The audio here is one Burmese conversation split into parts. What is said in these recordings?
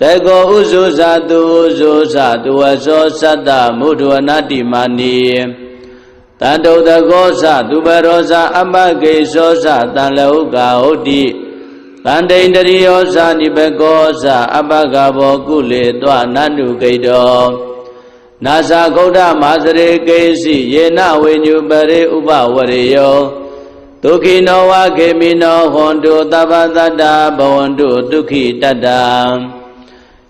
တေကောဥဇုဇာတုဥဇုဇာတုဝဇောသတ္တမုဒ္ဒဝနာတိမာနီတန္တုတကောသသူဘရောဇာအမကေသောသတန်လဟုကာဟုတ်တိတန္တိန္တရိယောဇာနိဘကောဇာအပကဘောကုလေတွနန္တုကိတောနာဇာဂௌဒမာစရေကေစီယေနဝိညုပရိဥပဝရေယောဒုက္ခိနောဝခေမိနောဟွန်တုသဗ္ဗတတ္တဘဝန္တုဒုက္ခိတတ္တ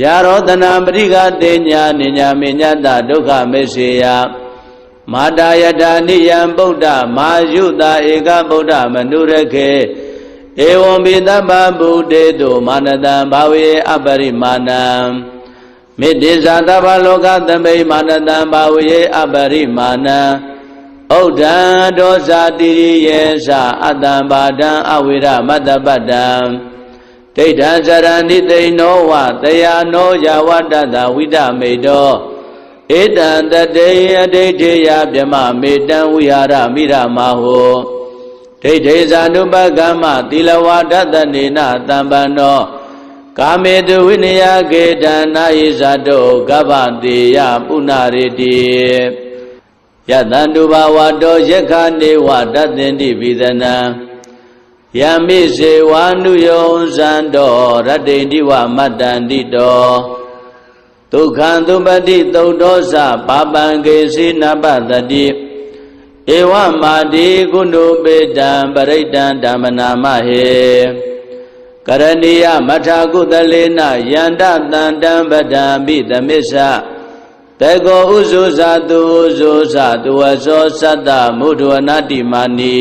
ဖြာရောတနာပရိကတေညာနိညာမေညတဒုက္ခမေစေယမာတာယတာနိယံဗုဒ္ဓမာယုတာဧကဗုဒ္ဓမနုရခေဧဝံပိတဗ္ဗဗုဒေတုမာနတံဘာဝေအပရိမာဏံမေတ္တိဇာတဗ္ဗလောကသမိမာနတံဘာဝေအပရိမာဏံဩဒံဒောဇာတိရိယေသအတ္တံဘာဒံအဝိရမတ္တပတ္တံ ဒိဋ္ဌံဇရဏိသိနောဝတယာနောယဝတ္တတဝိဒမေတောဧတံတတေအဒိဋ္ဌိယဗြမမေတံဝိဟာရမိရမဟောဒိဋ္ဌိဇာနုပကမ္မသီလဝါဒတနေနတံပန္နောကာမေတုဝိနယကေတနာယိဇာတောကဗ္ဗတေယပုဏ္ဏရေတိယတန္တုဘာဝတောယက္ခနေဝတတ္တင်တိပိသနံ ယမိစေဝါနုယောဇံတော်ရတ္တိတိဝမတ္တန္တိတောဒုက္ခံသုပတိသုတ်တော်စပါပံကေစီနပတတိဧဝမာတိကုဏုပေတံပရိတံဓမ္မနာမဟေကရဏီယမထာကုသလေနယန္တတန္တံပဒံပိသမစ္ဆတေကောဥဇုဇာတုဥဇုဇာတုဝဇောသတ္တမုဒ္ဒဝနာတိမာနီ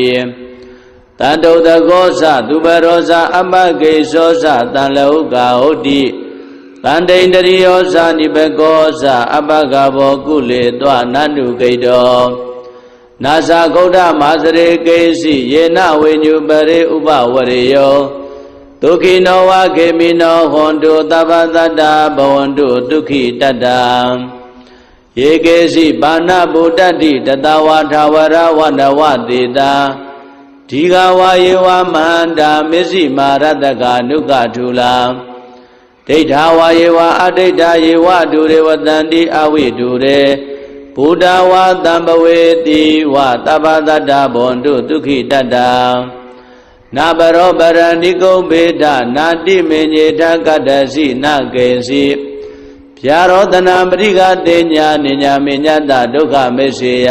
တန္တုတကောသသူဘရောဇာအမကေသောသတန်လဟုကာဟုတ်တိတန္တိန္တရိယောဇာနိဘကောဇာအပကဘောကုလေတွနန္တုကိတောနာဇာဂௌဒမာစရေကေစီယေနဝိညုပရိဥပဝရေယောဒုက္ခိနောဝခေမိနောဟွန်တုသဗ္ဗတတ္တဘဝန္တုဒုက္ခိတတ္တယေကေစီဘာနာဗုဒ္ဓတိတတဝါထာဝရဝနဝတေတာ ဒီဃဝါယေဝမန္တာမစ္စည်းမာရတကနုကထူလာဒိဋ္ဌာဝါယေဝအဒိဋ္ဌာယေဝဒုရေဝတန္တိအဝိဒုရေဘုဒ္ဓဝါတံပဝေတိဝတပ္ပတတ္တဘွန်တုဒုက္ခိတတ္တနာဘရောပရဏိကုံဘေဒနာတိမေညေထကတ္တစီနကေစီဖြာရောတနာပရိကတေညာနိညာမေညတဒုက္ခမေစေယ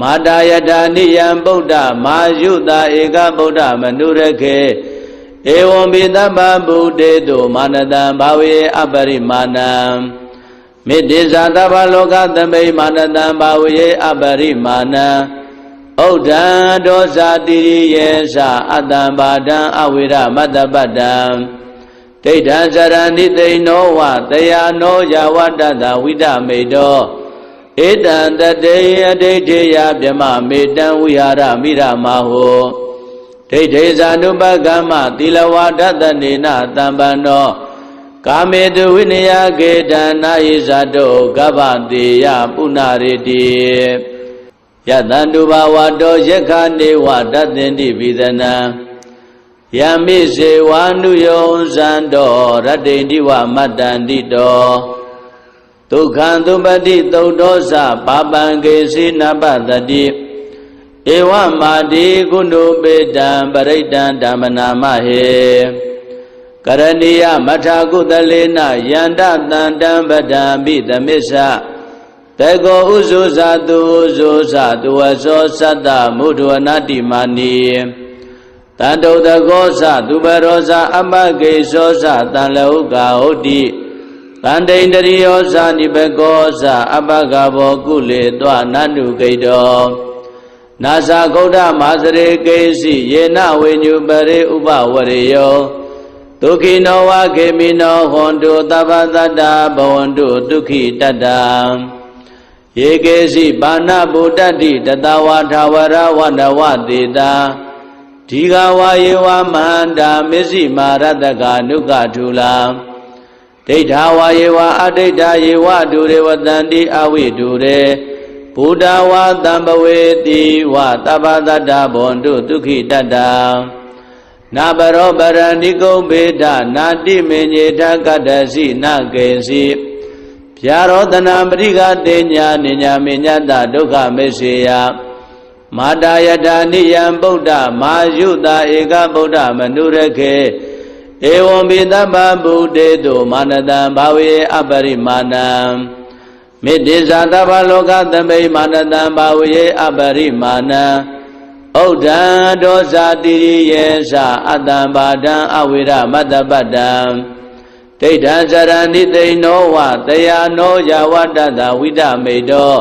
မာတာယတာနိယံဗုဒ္ဓမာယုတာဧကဗုဒ္ဓမနုရခေဧဝံပိတဗ္ဗဗုဒေတုမာနတံဘာဝေအပရိမာဏံမေတ္တိဇာတဗ္ဗလောကသမိမာနတံဘာဝေအပရိမာဏံဩဒံဒောဇာတိရိယေသအတံဘာဒံအဝိရမတ္တပတ္တံဒိဋ္ဌံဇရဏိသိနောဝတယာနောယဝတ္တတဝိဒမေတော ဧတံတတေအဒိဋ္ဌိယဗြမမေတံဝိဟာရမိရမဟောဒိဋ္ဌိဇာနုပကမ္မသီလဝါဒတနေနတံပန္နောကာမေတုဝိနယကေတနာယိဇာတောကဗ္ဗတေယပုဏ္ဏရေတိယယတန္တုဘာဝတောယက္ခနေဝတတ္တင်တိပိသနံယမိစေဝါနုယောဇံတော်ရတ္တိတိဝမတ္တန္တိတော ဒုက္ခံသုပတိသုတ်တော်စပါပံကေစီနပတတိဧဝမာတိကုဏုပေတံပရိတံဓမ္မနာမဟေကရဏီယမထာကုသလေနယန္တတန္တံပဒံပိသမစ္ဆတေကောဥဇုဇာတုဥဇုဇာတုဝသောသတ္တမုဒ္ဒဝနာတိမာနီတန္တုတကောသသူဘရောဇာအမကေသောသတံလဟုကာဟုတ်တိ တန္တိန္တရိယောဇာနိဘကောဇာအပကဘောကုလေတောနန္တုဂိတောနာဇာဂௌဒမာစရေကေစီယေနဝေညုပရေဥပဝရေယောဒုက္ခိနောဝခေမိနောဟွန်တုသဗ္ဗတတ္တဘဝန္တုဒုက္ခိတတ္တယေကေစီဘာနာဗုဒ္ဓတိတတဝါထာဝရဝန္တဝတေတာဒီဃဝါယေဝမန္တာမစ္စည်းမာရတကနုကထုလာ ဒိဋ္ဌာဝါယေဝအဒိဋ္ဌာယေဝဒုရေဝတန္တိအဝိဒုရေဘုဒ္ဓဝါတံပဝေတိဝတပ္ပတတ္တဘွန်တုဒုက္ခိတတ္တနာဘရောပရဏိကုံဘေဒနာတိမေညေထကတ္တစီနကေစီဗျာရောတနာပရိကတေညာနိညာမေညတဒုက္ခမေစေယမာတာယတာနိယံဗုဒ္ဓမာယုတာဧကဗုဒ္ဓမနုရခေ ဧဝံပိသဗ္ဗဗုတေတုမာနတံဘာဝေအပရိမာဏံမေတ္တိဇာတဗ္ဗလောကသမိမာနတံဘာဝေအပရိမာဏံဥဒ္ဒံဒောဇာတိရိယေသအတ္တံဘာဒံအဝိရမတ္တပတ္တံဒိဋ္ဌံဇရဏိသိဏောဝတယာနောယဝတ္တတဝိဒမေတော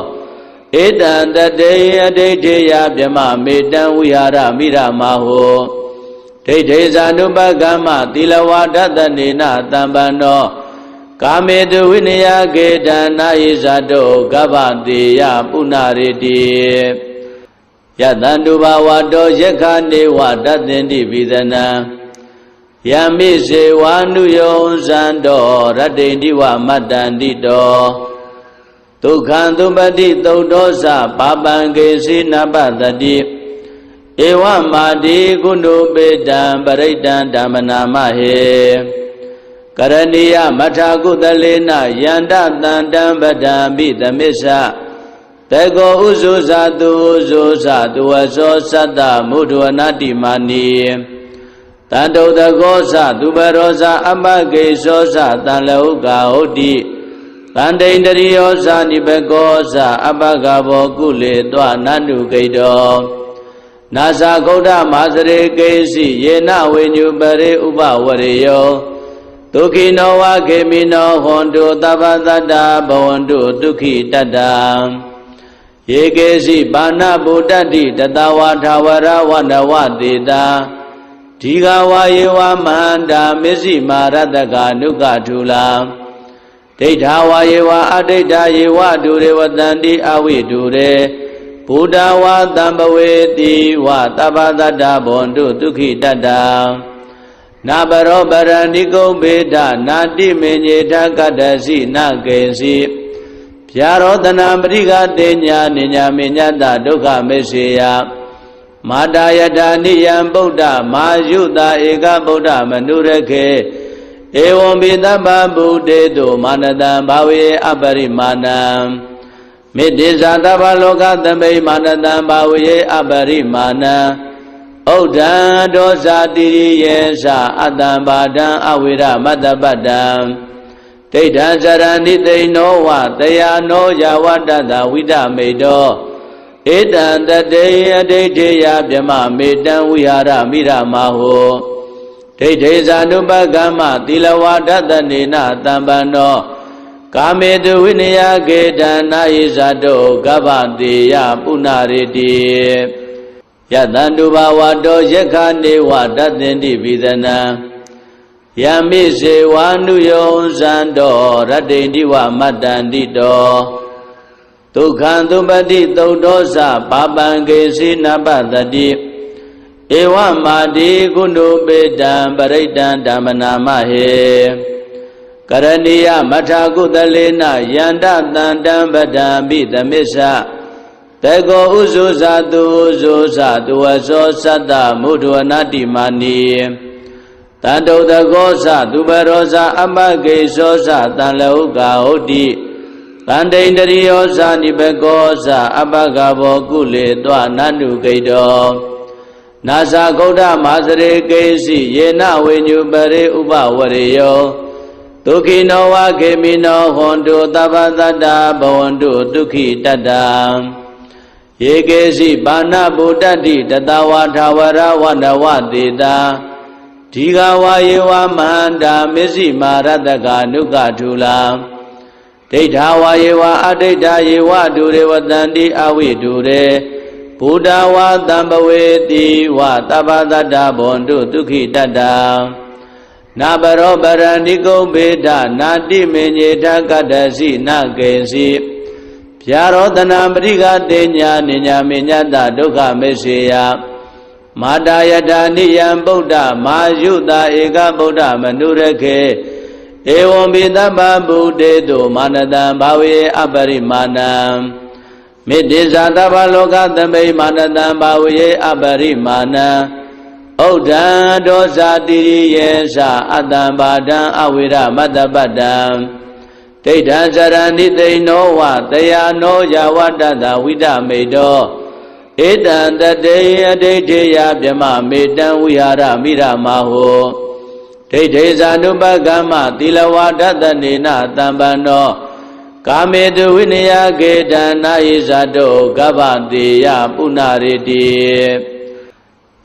ဧတံတတေအဒိဋ္ဌေယဗြမမေတံဝိဟာရမိရမဟော ဒိဋ္ဌေဇာနုပကမ္မသီလဝါဒတနေနတံပန္နောကာမေတုဝိနယကေတနာယိဇာတောကဗ္ဗတေယပုဏ္ဏရေတိယတန္တုဘာဝတောယက္ခနေဝတတ္တင်တိပိသနံယမိစေဝါနုယောဇံတော်ရတ္တိတိဝမတ္တန္တိတောဒုက္ခံသုပတိသုတ်တော်စပါပံကေစီနပတတိ ဧဝမာတိကုဏုပေတံပရိတံဓမ္မနာမဟေကရဏီယမထာကုသလေနယန္တတန္တံပဒံပိသမစ္ဆတေကောဥဇုဇာတုဥဇုဇာတုဝသောသတ္တမုဒ္ဒဝနာတိမာနီတန္တုတကောသသူဘရောဇာအမကေသောသတံလဟုကာဟုတ်တိတန္တိန္တရိယောဇာနိဘကောဇာအပကဘောကုလေတောနန္တုဂိတော နာဇာဂௌဒမာစရေကေစီယေနဝေညုပရေဥပဝရေယောဒုက္ခိနောဝခေမိနောဟွန်တုသဗ္ဗတတ္တဘဝန္တုဒုက္ခိတတ္တယေကေစီဘာနာဗုဒ္ဓတိတတဝါထာဝရဝန္တဝတေတာဒီဃဝါယေဝမန္တာမစ္စည်းမာရတကနုကထုလာဒိဋ္ဌာဝါယေဝအဒိဋ္ဌာယေဝဒုရေဝတန္တိအဝိဒုရေ ဘုဒ္ဓဝါတံပဝေတိဝတပ္ပတတ္တဘွန်တုဒုက္ခိတတ္တနာဘရောပရဏိကုံဘေဒနာတိမေညေထကတ္တစီနကေစီဗျာရောတနာပရိကတေညာနိညာမေညတဒုက္ခမေစေယမာတာယတာနိယံဗုဒ္ဓမာယုတာဧကဗုဒ္ဓမနုရခေဧဝံပိသဗ္ဗဗုတေတုမာနတံဘာဝေအပရိမာဏံ မေတ္တိဇာတဗ္ဗလောကသမိမာနတံဘာဝေအပရိမာဏံဥဒ္ဒံဒောဇာတိရိယေသအတ္တံဘာဒံအဝိရမတ္တပတ္တံဒိဋ္ဌံဇရဏိသိဏောဝတယာနောယဝတ္တတဝိဒမေတောဧတံတတေအဒိဋ္ဌေယဗြမမေတံဝိဟာရမိရမဟောဒိဋ္ဌေဇာနုပကမ္မသီလဝါဒတနေနတံပန္နော ကာမေတုဝိနယကေတနာယိဇာတောကဗ္ဗတေယပုဏ္ဏရေတိယတန္တုဘာဝတောယက္ခနေဝတတ္တင်တိပိသနံယမိစေဝါနုယောဇံတော်ရတ္တိတိဝမတ္တန္တိတောဒုက္ခံသုပတိသုတ်တော်စပါပံကေစီနပတတိဧဝမာတိကုဏုပေတံပရိတံဓမ္မနာမဟေ ကရဏီယမထာကုသလေနယန္တတန္တံပဒံပိသမစ္ဆတေကောဥဇုဇာတုဥဇုဇာတုဝသောသတ္တမုဒ္ဒဝနာတိမာနီတန်တုတကောဇသူဘရောဇအမဂေသောဇတန်လဟုကာဟုတ်တိတန်တိန်တရိယောဇနိဘကောဇအပကဘောကုလေတွနန္တုဂိတောနာဇာဂௌဒမာစရေကေစီယေနဝိညုပရိဥပဝရေယော ဒုခိနောဝခေမိနောဟွန်တုသဗ္ဗတတ္တဘဝန္တုဒုက္ခိတတ္တယေကေစီဘာနာဗုဒ္ဓတိတတဝါထာဝရဝနဝတေတာဒီဃဝါယေဝမန္တာမစ္စည်းမာရတကနုကထူလာဒိဋ္ဌာဝါယေဝအဒိဋ္ဌာယေဝဒုရေဝတန္တိအဝိဒုရေဘုဒ္ဓဝါတံပဝေတိဝတပ္ပတတ္တဘွန်တုဒုက္ခိတတ္တ နာဘရောပရဏိကုံဘေဒနာတိမေညေထကတ္တစီနကေစီဗျာရောတနာပရိကတေညာနိညာမေညတဒုက္ခမေစေယမာတာယတာနိယံဗုဒ္ဓမာယုတာဧကဗုဒ္ဓမနုရခေဧဝံပိတပ္ပဗုဒေတုမာနတံဘာဝေအပရိမာဏံမေတ္တိဇာတဗ္ဗလောကသမိမာနတံဘာဝေအပရိမာဏံ ဩဒံဒောဇာတိရိယေသအတံဘာဒံအဝိရမတ္တပတ္တံဒိဋ္ဌံဇရဏိသိဏောဝတယာနောယဝတ္တတဝိဒမေတောဧတံတတေယဒိဋ္ဌိယဗြမမေတံဝိဟာရမိရမဟောဒိဋ္ဌိဇာနုပကမ္မသီလဝါဒတနေနတံပန္နောကာမေတုဝိနယကေတနာယိဇာတောကဗ္ဗတေယပုဏ္ဏရေတိ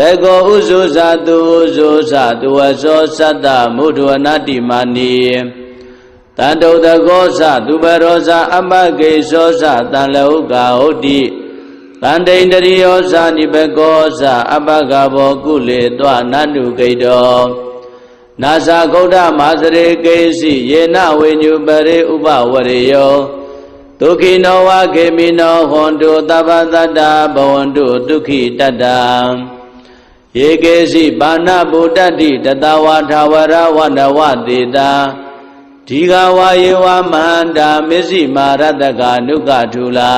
တေကောဥဇုဇာတုဥဇုဇာတုဝသောသတ္တမုဒ္ဒဝနာတိမာနီတန်တုတကောဇသူဘရောဇအမဂေသောဇတန်လဟုကာဟုတ်တိတန်တိန်တရိယောဇာနိဘကောဇအပကဘောကုလေတွနန္တုဂိတောနာဇာဂௌဒမာစရေကေစီယေနဝိညုပရိဥပဝရေယောဒုခိနောဝခေမိနောဟွန်တုသဗ္ဗတတ္တဘဝန္တုဒုက္ခိတတ္တ ယေကေစီဘာနာဗုဒ္ဓတိတတဝါထာဝရဝနဝတေတာဒီဃဝါယေဝမန္တာမစ္စည်းမာရတကနုကထူလာ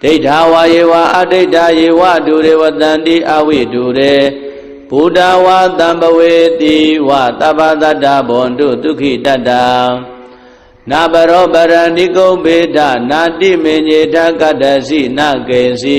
ဒိဋ္ဌာဝါယေဝအဒိဋ္ဌာယေဝဒုရေဝတန္တိအဝိဒုရေဘုဒ္ဓဝါတံပဝေတိဝတပ္ပတတ္တဘွန်တုဒုက္ခိတတ္တနာဘရောပရဏိကုံဘေဒနာတိမေညေထကတ္တစီနကေစီ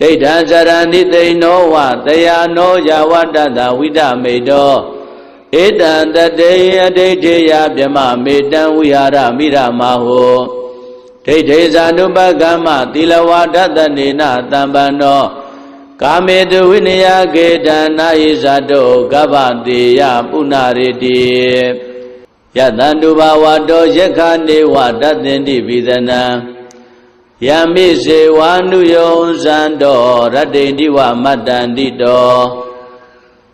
ဒိဋ္ဌံဇရဏိသိဏောဝတယာနောယဝတ္တတဝိဒမေတောဧတံတတေယဒိဋ္ဌိယဗြမမေတံဝိဟာရမိရမဟောဒိဋ္ဌိဇာနုပကမ္မသီလဝါဒတနေနတံပန္နောကာမေတုဝိနယကေတနာယိဇာတောကဗ္ဗတေယပုဏ္ဏရေတိယတန္တုဘာဝတောယက္ခနေဝတသင်တိပိသနံ ယမိစေဝါနုယောဇံတောရတ္တိတိဝမတ္တန္တိတော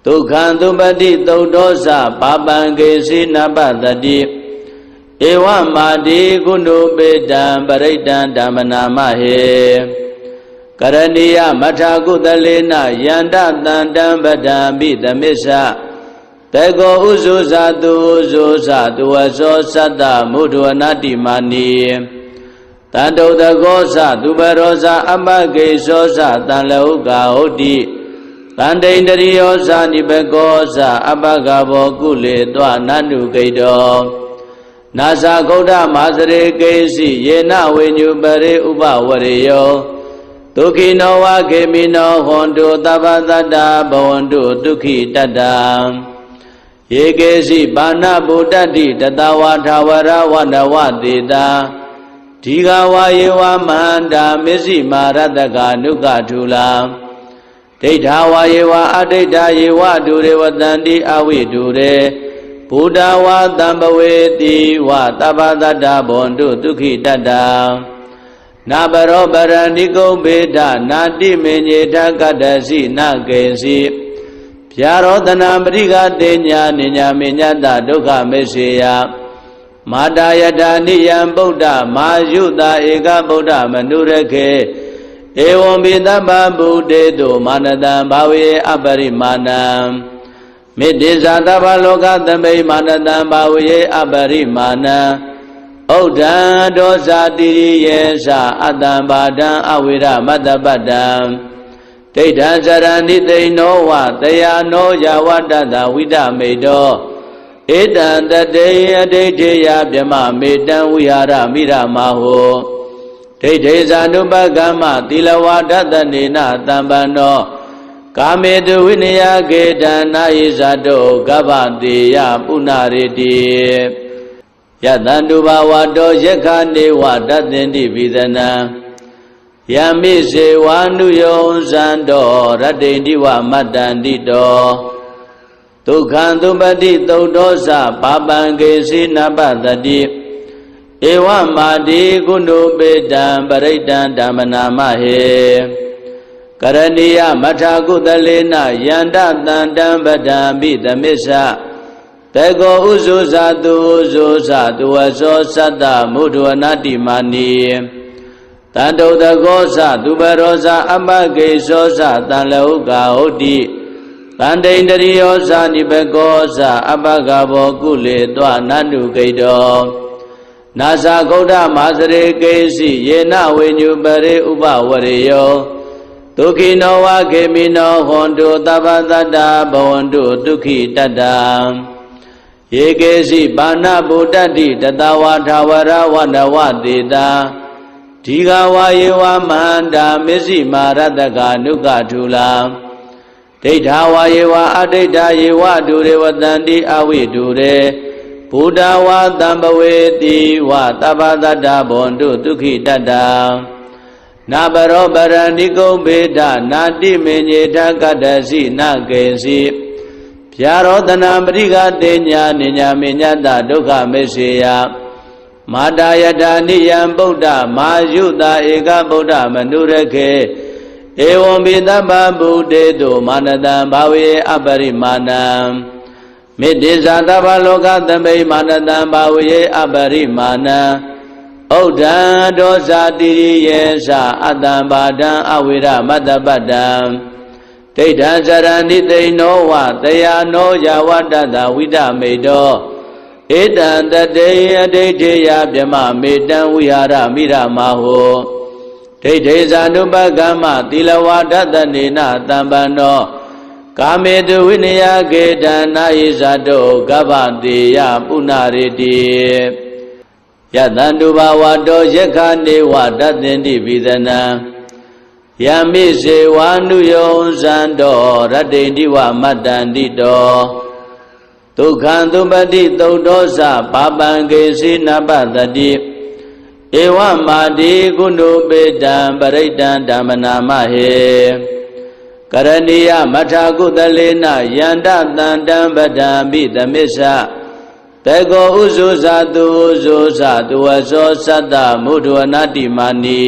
ဒုက္ခံသုပတိသုတ်တော်စပါပံကေစီနပတတိဧဝမာတိကုဏုပေတံပရိတံဓမ္မနာမဟေကရဏီယမထာကုသလေနယန္တတန္တံပဒံပိသမစ္ဆတေကောဥဇုဇာတုဥဇုဇာတုဝသောသတ္တမုဒ္ဒဝနာတိမာနီ တန်တုတကောဇသူဘရောဇအမဂေသောဇတန်လဟုကာဟုတ်တိတန်တိန်တရိယောဇနိဘကောဇအပကဘောကုလေတွနန္တုဂိတောနာဇာဂௌဒမာစရေကေစီယေနဝိညုပရိဥပဝရေယောဒဒုက္ခိနောဝခေမိနောဟွန်တုသဗ္ဗတတ္တဘဝန္တုဒုက္ခိတတ္တယေကေစီဘာနာဗုဒ္ဓတိတတဝါထာဝရဝနဝတေတာ ဒီဃဝါယေဝမန္တာမစ္စည်းမာရတကနုကထူလာဒိဋ္ဌာဝါယေဝအဒိဋ္ဌာယေဝဒုရေဝတန္တိအဝိဒုရေဘုဒ္ဓဝါတံပဝေတိဝတပ္ပတတ္တဘွန်တုဒုက္ခိတတ္တနာဘရောပရဏိကုံဘေဒနာတိမေညေထကတ္တစီနကေစီဗျာရောတနာပရိကတေညာနိညာမေညတဒုက္ခမေစေယ မာတာယတာနိယံဗုဒ္ဓမာယုတာဧကဗုဒ္ဓမနုရခေဧဝံပိတပ္ပဗုဒေတုမာနတံဘာဝေအပရိမာဏံမေတ္တိဇာတဗ္ဗလောကသမိမာနတံဘာဝေအပရိမာဏံဩဒံဒောဇာတိရိယေသအတံဘာဒံအဝိရမတ္တပတ္တံဒိဋ္ဌံဇရဏိသိဏောဝတယာနောယဝတ္တတဝိဒမေတော ဧတံတတေအဒိဋ္ဌေယဗြမမေတံဝိဟာရမိရမဟောဒိဋ္ဌေဇာနုပကမ္မသီလဝါဒတနေနတံပန္နောကာမေတုဝိနယကေတနာယိဇာတောကဗ္ဗတေယပုဏ္ဏရေတိယတန္တုဘာဝတောယက္ခနေဝတသင်တိပိသနံယမိစေဝါနုယောဇံတော်ရတ္တိတိဝမတ္တန္တိတော် ဒုက္ခံသုပတိသုတ်တော်စပါပံကေစီနပတတိဧဝမာတိကုဏုပေတံပရိတံဓမ္မနာမဟေကရဏီယမထာကုသလေနယန္တတန္တံပဒံပိသမစ္ဆတေကောဥဇုဇာတုဥဇုဇာတုဝသောသတ္တမုဒ္ဒဝနာတိမာနီတန်တုတကောဇသူပရောဇအပကေသောဇတန်လဟုကာဟုတ်တိ တန်တိန်တရိယောဇနိဘကောဇအပကဘောကုလေတွနန္တုကိတောနာဇာဂௌဒမာစရေကေစီယေနဝိညုပရိဥပဝရေယောဒုက္ခိနောဝခေမိနောဟွန်တုသဗ္ဗတတ္တဘဝန္တုဒုက္ခိတတ္တယေကေစီဘာနာဗုဒ္ဓတိတတဝါထာဝရဝနဝတေတာဒီဃဝါယေဝမန္တာမစ္စည်းမာရတကနုကထူလာ ဒိဋ္ဌာဝါယေဝအဒိဋ္ဌာယေဝဒုရေဝတန္တိအဝိဒုရေဘုဒ္ဓဝါတံပဝေတိဝတပ္ပတတ္တဘွန်တုဒုက္ခိတတ္တနာဘရောပရဏိကုံဘေဒနာတိမေညေထကတ္တစီနကေစီဗျာရောတနာပရိကတေညာနိညာမေညတဒုက္ခမေစေယမာတာယတာနိယံဗုဒ္ဓမာယုတာဧကဗုဒ္ဓမနုရခေ ဧဝံပိတပ္ပဗုဒေတုမာနတံဘာဝေအပရိမာဏံမေတ္တိဇာတဗ္ဗလောကသမိမာနတံဘာဝေအပရိမာဏံဩဒံဒောဇာတိရိယေသအတံဘာဒံအဝိရမတ္တပတ္တံဒိဋ္ဌံဇရဏိသိဏောဝတယာနောယဝတ္တတဝိဒမေတောဧတံတတေအဒိဋ္ဌေယဗြမမေတံဝိဟာရမိရမဟော ဒိဋ္ဌေဇာနုပကမ္မသီလဝါဒတနေနတံပန္နောကာမေတုဝိနယကေတနာယိဇာတောကဗ္ဗတေယပုဏ္ဏရေတိယတန္တုဘာဝတောယက္ခနေဝတသင်တိပိသနံယမိစေဝါနုယောဇံတော်ရတ္တိတိဝမတ္တန္တိတောဒုက္ခံသုပတိသုတ်တော်စပါပံကေစီနပတတိ ဧဝမာတိကုဏုပေတံပရိတံဓမ္မနာမဟေကရဏီယမထာကုသလေနယန္တတန္တံပဒံပိသမစ္ဆတေကောဥဇုဇာတုဥဇုဇာတုဝသောသတ္တမုဒ္ဒဝနာတိမာနီ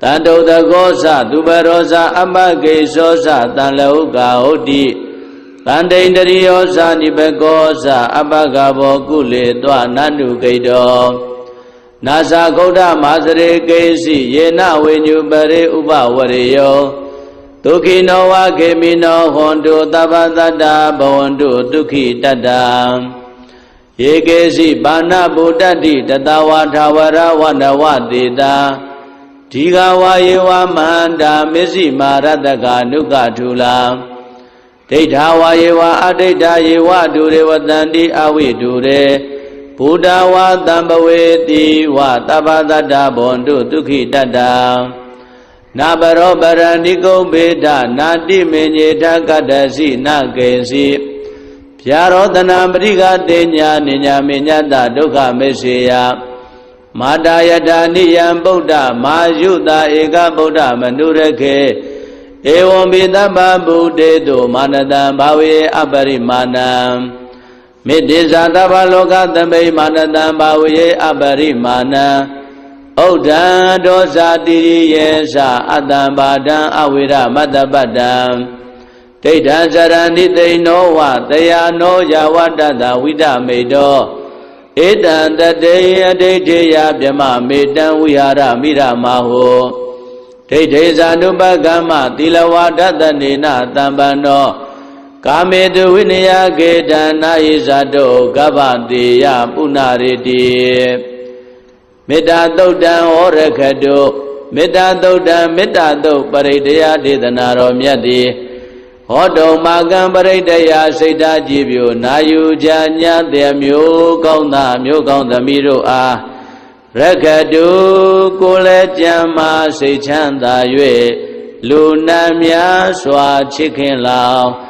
တန်တုတကောဇသူပရောဇအပကေသောဇတန်လဟုကာဟုတ်တိတန်တိန်တရိယောဇနိဘကောဇအပကဘောကုလေတွနန္တုကိတော နာဇာဂௌဒမာစရေကေစီယေနဝိညုပရိဥပဝရေယောဒုက္ခိနောဝခေမိနောဟွန်တုသဗ္ဗတတ္တဘဝန္တုဒုက္ခိတတ္တယေကေစီဘာနာဗုဒ္ဓတိတတဝါထာဝရဝနဝတေတာဒီဃဝါယေဝမန္တာမစ္စည်းမာရတကနုကထူလာဒိဋ္ဌာဝါယေဝအဒိဋ္ဌာယေဝဒုရေဝတန္တိအဝိဒုရေ ဘုဒ္ဓဝါတံပဝေတိဝတပ္ပတတ္တဘွန်တုဒုက္ခိတတ္တနာပရောပရဏိကုံဘေဒနာတိမေညေထကတ္တစီနကေစီဖြာရောတနာပရိကတေညာနိညာမေညတဒုက္ခမေစေယမာတာယတာနိယံဗုဒ္ဓမာယုတာဧကဗုဒ္ဓမနုရခေဧဝံပိတပ္ပဗုတေတုမာနတံဘာဝေအပရိမာဏံ မေတ္တိဇာတဗ္ဗလောကသမိမာနတံဘာဝေအပရိမာဏံဩဒံဒောဇာတိရိယေသအတ္တံဘာဒံအဝိရမတ္တပတ္တံဒိဋ္ဌံဇရဏိသိဏောဝတယာနောယဝတ္တတဝိဒမေတောဧတံတတေယဒိဋ္ဌိယဗြမမေတံဝိဟာရမိရမဟောဒိဋ္ဌိဇာနုပကမ္မသီလဝါဒတနေနတံပန္နော ကာမေတုဝိနယကေတနာယိဇာတောကဗ္ဗတေယပုဏ္ဏရေတိမေတ္တာသုတ်တံဟောရခတုမေတ္တာသုတ်တံမေတ္တာသုတ်ပရိတယဒေသနာတော်မြတ်တိဟောတုံမာကံပရိတယစိတ်ဓာကြည်ပြိုနာယူကြညာတဲ့မျိုးကောင်းသားမျိုးကောင်းသမီးတို့အားရခတုကိုလည်းကြံမာစိတ်ချမ်းသာ၍လူနာများစွာချစ်ခင်လောင်